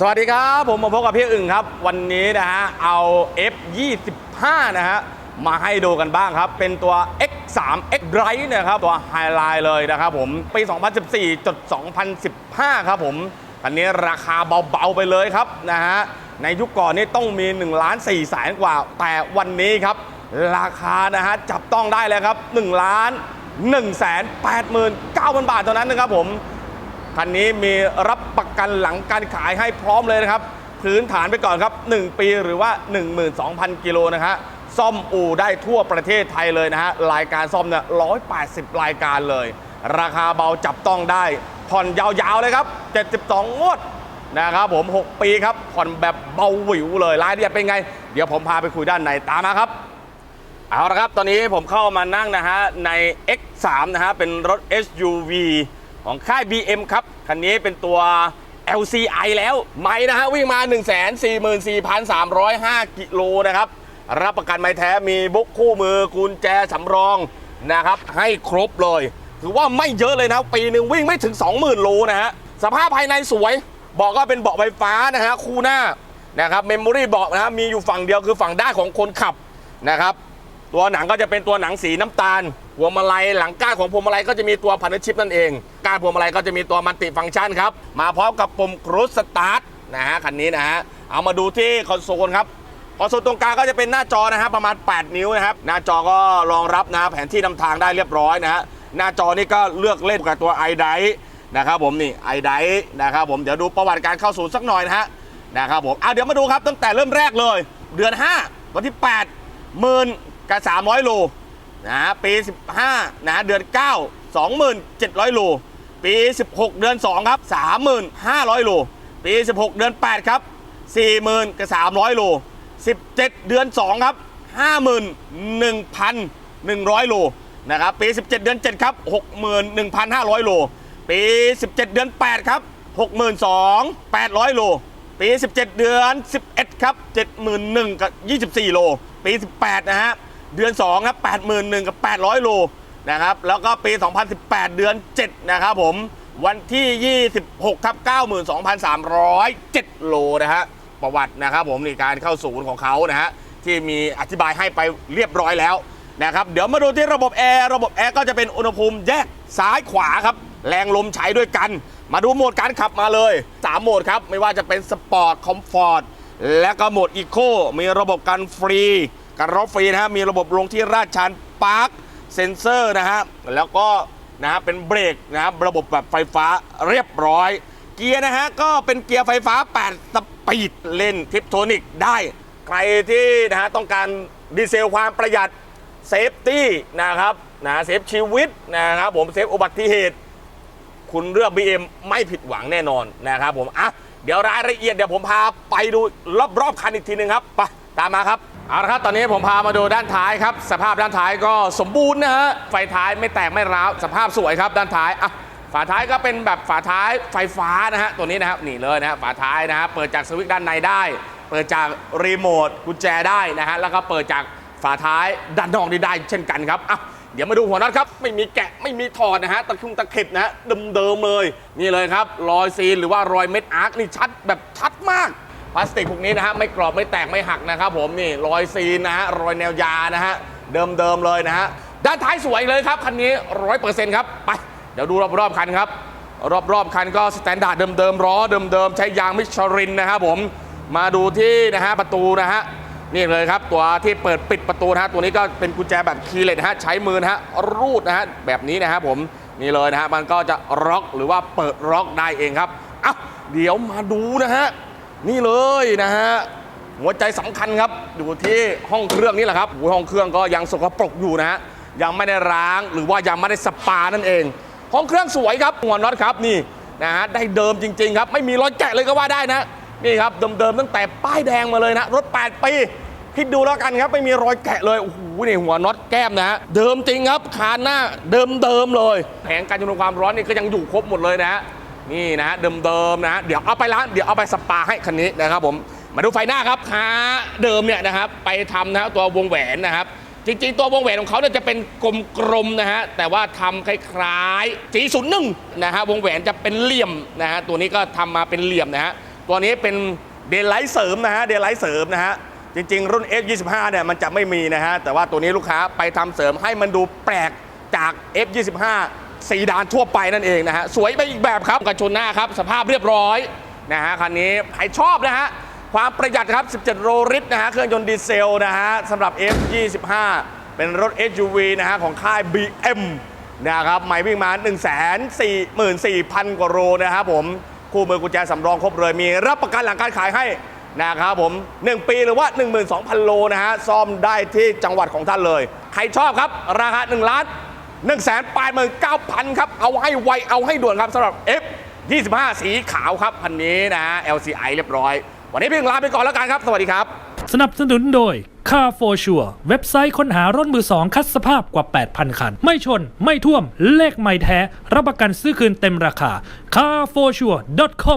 สวัสดีครับ ผมมาพบกับพี่อึ่งครับ วันนี้นะฮะเอา F25 นะฮะมาให้ดูกันบ้างครับ เป็นตัว X3 X Drive นะครับตัวไฮไลท์เลยนะครับผม ปี 2014จด2015 ครับผมคันนี้ราคาเบา ๆ ไปเลยครับนะฮะในยุคก่อนนี่ต้องมี1ล้าน4แสนกว่า แต่วันนี้ครับ ราคานะฮะจับต้องได้เลยครับ1ล้าน1แสน89,000 บาทเท่านั้นนะครับผม คันนี้มีรับประกันหลังการขายให้พร้อมเลยนะครับ พื้นฐานไปก่อนครับ 1 ปีหรือว่า 12,000 กิโลนะฮะซ่อมอู่ได้ทั่วประเทศไทยเลยนะฮะรายการซ่อมเนี่ย180 รายการเลย ราคาเบาจับต้องได้ ผ่อนยาวๆเลยครับ 72 งวดนะครับผม 6 ปีครับ ผ่อนแบบเบาหวิวเลยรายละเอียดเป็นไง เดี๋ยวผมพาไปคุยด้านในตามมาครับเอาละครับ ตอนนี้ผมเข้ามานั่งนะฮะใน X3 นะฮะเป็นรถ SUV ของค่าย BM ครับ คันนี้เป็นตัว LCI แล้ว ไม่นะฮะ วิ่งมา 144,305 กิโลนะครับ รับประกันไม้แท้มีบุ๊กคู่มือกุญแจสำรองนะครับ ให้ครบเลย ถือว่าไม่เยอะเลยนะ ปีหนึ่งวิ่งไม่ถึง 20,000 โลนะฮะ สภาพภายในสวย บอกว่าเป็นเบาะไฟฟ้านะฮะ คู่หน้านะครับเมมโมรี่เบาะนะฮะมีอยู่ฝั่งเดียวคือฝั่งด้านของคนขับนะครับ ตัวหนังก็จะเป็นตัวหนังสีน้ำตาลพวงมาลัยหลังก้านของพวงมาลัยก็จะมีตัวพันธชิปนั่นเองก้านพวงมาลัยก็จะมีตัวมัลติฟังก์ชันครับมาพร้อมกับปุ่มครูสสตาร์ทนะฮะคันนี้นะฮะเอามาดูที่คอนโซลครับคอนโซลตรงกลางก็จะเป็นหน้าจอนะฮะประมาณ 8 นิ้วนะครับหน้าจอก็รองรับนะแผนที่นำทางได้เรียบร้อยนะฮะหน้าจอนี่ก็เลือกเล่นกับตัว i d i นะครับผมนี่ i d i นะครับผมเดี๋ยวดูประวัติการเข้าศูนย์สักหน่อยนะฮะนะครับผมอะเดี๋ยวมาดูครับตั้งแต่เริ่มแรกเลย เดือน 5 วันที่ 8 กับ300โลนะปี 15นะเดือน 9 27,000โลปี 16 เดือน 2 ครับ 3,500โลปี 16 เดือน 8 ครับ 40,000กับ300โล17 เดือน 2 ครับ 51,100โลนะครับปี 17 เดือน 7 ครับ 61,500โลปี 17 เดือน 8 ครับ 62,800โลปี 17 เดือน 11 ครับ 71,000กับ24 โล ปี 18 นะฮะ เดือน2ครับ81,000กับ800 โลนะครับ แล้วก็ปี 2018 เดือน 7 นะครับผม วันที่ 26ครับ92,307 โลนะฮะ ประวัตินะครับผมในการเข้าศูนย์ของเขานะฮะ ที่มีอธิบายให้ไปเรียบร้อยแล้วนะครับ เดี๋ยวมาดูที่ระบบแอร์ ระบบแอร์ก็จะเป็นอุณหภูมิแยกซ้ายขวาครับ แรงลมใช้ด้วยกัน มาดูโหมดการขับมาเลย 3 โหมดครับ ไม่ว่าจะเป็นสปอร์ต คอมฟอร์ต และก็โหมดอีโค มีระบบกันฟรี การรถฟรีนะฮะมีระบบลงที่ราดชันปาร์คเซนเซอร์นะฮะแล้วก็นะฮะเป็นเบรกนะครับระบบแบบไฟฟ้าเรียบร้อย เกียร์นะฮะก็เป็นเกียร์ไฟฟ้า 8 สปีดเล่นทิปโทนิกได้ ใครที่นะฮะต้องการดีเซลความประหยัดเซฟตี้นะครับนะเซฟชีวิตนะครับผมเซฟอุบัติเหตุ คุณเลือก BM ไม่ผิดหวังแน่นอนนะครับผมอะเดี๋ยวรายละเอียดเดี๋ยวผมพาไปดูรอบๆคันอีกทีหนึงครับไปตามมาครับ เอาละครับตอนนี้ผมพามาดูด้านท้ายครับ สภาพด้านท้ายก็สมบูรณ์นะฮะไฟท้ายไม่แตกไม่ร้าวสภาพสวยครับด้านท้ายอะฝาท้ายก็เป็นแบบฝาท้ายไฟฟ้านะฮะตัวนี้นะครับนี่เลยนะฮะฝาท้ายนะฮะเปิดจากสวิตช์ด้านในได้ เปิดจากรีโมทกุญแจได้นะฮะแล้วก็เปิดจากฝาท้ายด้านนอกนี่ได้เช่นกันครับอะเดี๋ยวมาดูหัวน็อตครับไม่มีแกะไม่มีถอดนะฮะตะคุงตะเข็บนะฮะเดิมๆเลย นี่เลยครับรอยซีนหรือว่ารอยเม็ดอาร์คนี่ชัดแบบชัดมาก พลาสติกพวกนี้นะฮะไม่กรอบไม่แตกไม่หักนะครับผมนี่รอยซีนนะฮะรอยแนวยานะฮะเดิมๆเลยนะฮะด้านท้ายสวยเลยครับคันนี้ร้อยเปอร์เซ็นต์ครับไปเดี๋ยวดูรอบๆคันครับ รอบๆคันก็สแตนดาร์ดเดิมๆล้อเดิมๆใช้ยางมิชลินนะครับผมมาดูที่นะฮะประตูนะฮะนี่เลยครับตัวที่เปิดปิดประตูนะฮะตัวนี้ก็เป็นกุญแจแบบคีย์เลสนะฮะใช้มือนะฮะรูดนะฮะแบบนี้นะครับผมนี่เลยนะฮะมันก็จะล็อกหรือว่าเปิดล็อกได้เองครับอะเดี๋ยวมาดูนะฮะ นี่เลยนะฮะหัวใจสำคัญครับอยู่ที่ห้องเครื่องนี่แหละครับหห้องเครื่องก็ยังสกปรกอยู่นะฮะยังไม่ได้ล้างหรือว่ายังไม่ได้สปานั่นเอง ห้องเครื่องสวยครับหัวน็อตครับนี่นะฮะได้เดิมจริง ๆ ครับ ไม่มีรอยแกะเลยก็ว่าได้นะนี่ครับเดิมๆตั้งแต่ป้ายแดงมาเลยนะรถ 8 ปีคิดดูแล้วกันครับไม่มีรอยแกะเลยโอ้โหนี่หัวน็อตแก้มนะเดิมจริงครับคานหน้าเดิมๆเลย แผงการจุลความร้อนนี่ก็ยังอยู่ครบหมดเลยนะ นี่นะเดิมๆนะเดี๋ยวเอาไปร้านเดี๋ยวเอาไปสปาให้คันนี้นะครับผมมาดูไฟหน้าครับขาเดิมเนี่ยนะครับไปทำนะตัววงแหวนนะครับจริงๆ ตัววงแหวนของเขาเนี่ยจะเป็นกลมๆนะฮะแต่ว่าทำคล้ายๆสีศูนย์หนึ่งนะฮะวงแหวนจะเป็นเหลี่ยมนะฮะตัวนี้ก็ทำมาเป็นเหลี่ยมนะฮะตัวนี้เป็นเดลไลท์เสริมนะฮะเดลไลท์เสริมนะฮะจริงๆ รุ่น F25 เนี่ยมันจะไม่มีนะฮะแต่ว่าตัวนี้ลูกค้าไปทำเสริมให้มันดูแปลกจาก F25 สีดานทั่วไปนั่นเองนะฮะสวยไปอีกแบบครับกระชนหน้าครับ สภาพเรียบร้อยนะฮะคันนี้ใครชอบนะฮะความประหยัดครับ 17 โลลิตรนะฮะเครื่องยนต์ดีเซลนะฮะสำหรับ F25 เป็นรถ SUV นะฮะของค่าย BM นะครับไม่วิ่งมา 1 4 4 0 0 0 กว่าโลนะครับผมคู่มือกุญแจสำรองครบเลยมีรับประกันหลังการขายให้นะครับผม 1 ปีหรือว่า 12,000 โลนะฮะซ่อมได้ที่จังหวัดของท่านเลย ใครชอบครับ ราคา1ล้าน 1 8 9 0 0 0ครับ เอาให้ไว เอาให้ด่วนครับสำหรับ F 25 สีขาวครับคันนี้นะฮะ LCI เรียบร้อย วันนี้เพียงลาไปก่อนแล้วกันครับ สวัสดีครับ สนับสนุนโดย Car for Sure เว็บไซต์ค้นหารถมือสองคัดสภาพกว่า 8,000 คัน ไม่ชน ไม่ท่วม เลขไม่แท้ รับประกันซื้อคืนเต็มราคา carforsure.com